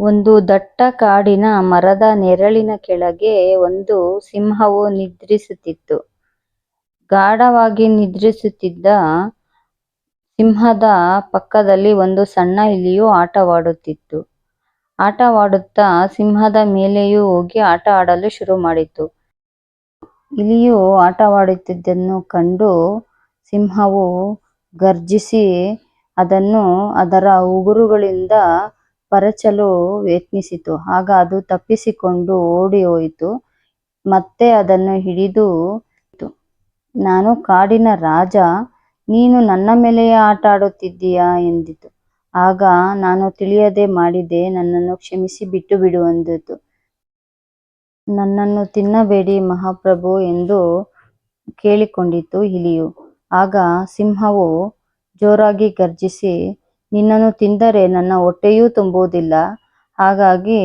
ಒಂದು ದಟ್ಟ ಕಾಡಿನ ಮರದ ನೆರಳಿನ ಕೆಳಗೆ ಒಂದು ಸಿಂಹವು ನಿದ್ರಿಸುತ್ತಿತ್ತು. ಗಾಢವಾಗಿ ನಿದ್ರಿಸುತ್ತಿದ್ದ ಸಿಂಹದ ಪಕ್ಕದಲ್ಲಿ ಒಂದು ಸಣ್ಣ ಇಲಿಯು ಆಟವಾಡುತ್ತಿತ್ತು. ಆಟವಾಡುತ್ತಾ ಸಿಂಹದ ಮೇಲೆಯೂ ಹೋಗಿ ಆಟ ಆಡಲು ಶುರುಮಾಡಿತು. ಇಲಿಯು ಆಟವಾಡುತ್ತಿದ್ದನ್ನು ಕಂಡು ಸಿಂಹವು ಗರ್ಜಿಸಿ ಅದನ್ನು ಅದರ ಉಗುರುಗಳಿಂದ ಪರಚಲು ಯತ್ನಿಸಿತು. ಆಗ ಅದು ತಪ್ಪಿಸಿಕೊಂಡು ಓಡಿಹೋಯಿತು. ಮತ್ತೆ ಅದನ್ನು ಹಿಡಿದು ನಾನು ಕಾಡಿನ ರಾಜ, ನೀನು ನನ್ನ ಮೇಲೆಯೇ ಆಟ ಆಡುತ್ತಿದ್ದೀಯಾ ಎಂದಿತು. ಆಗ ನಾನು ತಿಳಿಯದೆ ಮಾಡಿದೆ, ನನ್ನನ್ನು ಕ್ಷಮಿಸಿ ಬಿಟ್ಟುಬಿಡು ಎಂದಿತು. ನನ್ನನ್ನು ತಿನ್ನಬೇಡಿ ಮಹಾಪ್ರಭು ಎಂದು ಕೇಳಿಕೊಂಡಿತು ಇಲಿಯು. ಆಗ ಸಿಂಹವು ಜೋರಾಗಿ ಘರ್ಜಿಸಿ, ನಿನ್ನನ್ನು ತಿಂದರೆ ನನ್ನ ಹೊಟ್ಟೆಯೂ ತುಂಬುವುದಿಲ್ಲ, ಹಾಗಾಗಿ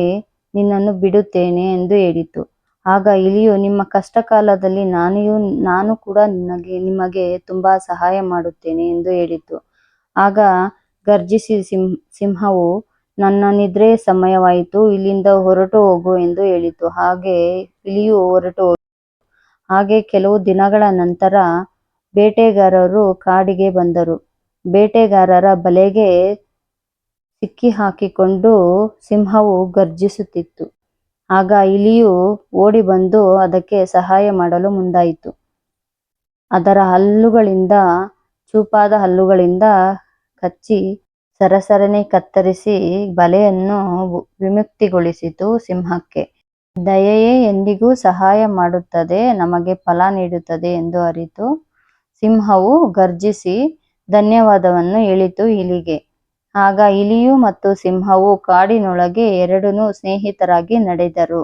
ನಿನ್ನನ್ನು ಬಿಡುತ್ತೇನೆ ಎಂದು ಹೇಳಿತು. ಆಗ ಇಲಿಯು, ನಿಮ್ಮ ಕಷ್ಟಕಾಲದಲ್ಲಿ ನಾನು ಕೂಡ ನಿಮಗೆ ತುಂಬಾ ಸಹಾಯ ಮಾಡುತ್ತೇನೆ ಎಂದು ಹೇಳಿತು. ಆಗ ಗರ್ಜಿಸಿ ಸಿಂಹವು, ನನ್ನ ನಿದ್ರೆ ಸಮಯವಾಯಿತು, ಇಲ್ಲಿಂದ ಹೊರಟು ಹೋಗು ಎಂದು ಹೇಳಿತು. ಹಾಗೆ ಇಲಿಯು ಹೊರಟು ಹಾಗೆ ಕೆಲವು ದಿನಗಳ ನಂತರ ಬೇಟೆಗಾರರು ಕಾಡಿಗೆ ಬಂದರು. ಬೇಟೆಗಾರರ ಬಲೆಗೆ ಸಿಕ್ಕಿ ಹಾಕಿಕೊಂಡು ಸಿಂಹವು ಗರ್ಜಿಸುತ್ತಿತ್ತು. ಆಗ ಇಲಿಯು ಓಡಿಬಂದು ಅದಕ್ಕೆ ಸಹಾಯ ಮಾಡಲು ಮುಂದಾಯಿತು. ಅದರ ಹಲ್ಲುಗಳಿಂದ ಚೂಪಾದ ಹಲ್ಲುಗಳಿಂದ ಕಚ್ಚಿ ಸರಸರನೆ ಕತ್ತರಿಸಿ ಬಲೆಯನ್ನು ವಿಮುಕ್ತಿಗೊಳಿಸಿತು ಸಿಂಹಕ್ಕೆ ದಯೆಯೇ ಎಂದಿಗೂ ಸಹಾಯ ಮಾಡುತ್ತದೆ, ನಮಗೆ ಫಲ ನೀಡುತ್ತದೆ ಎಂದು ಅರಿತು ಸಿಂಹವು ಘರ್ಜಿಸಿ ಧನ್ಯವಾದವನ್ನು ಹೇಳಿತು ಇಲಿಗೆ. ಆಗ ಇಲಿಯು ಮತ್ತು ಸಿಂಹವು ಕಾಡಿನೊಳಗೆ ಎರಡನ್ನೂ ಸ್ನೇಹಿತರಾಗಿ ನಡೆದರು.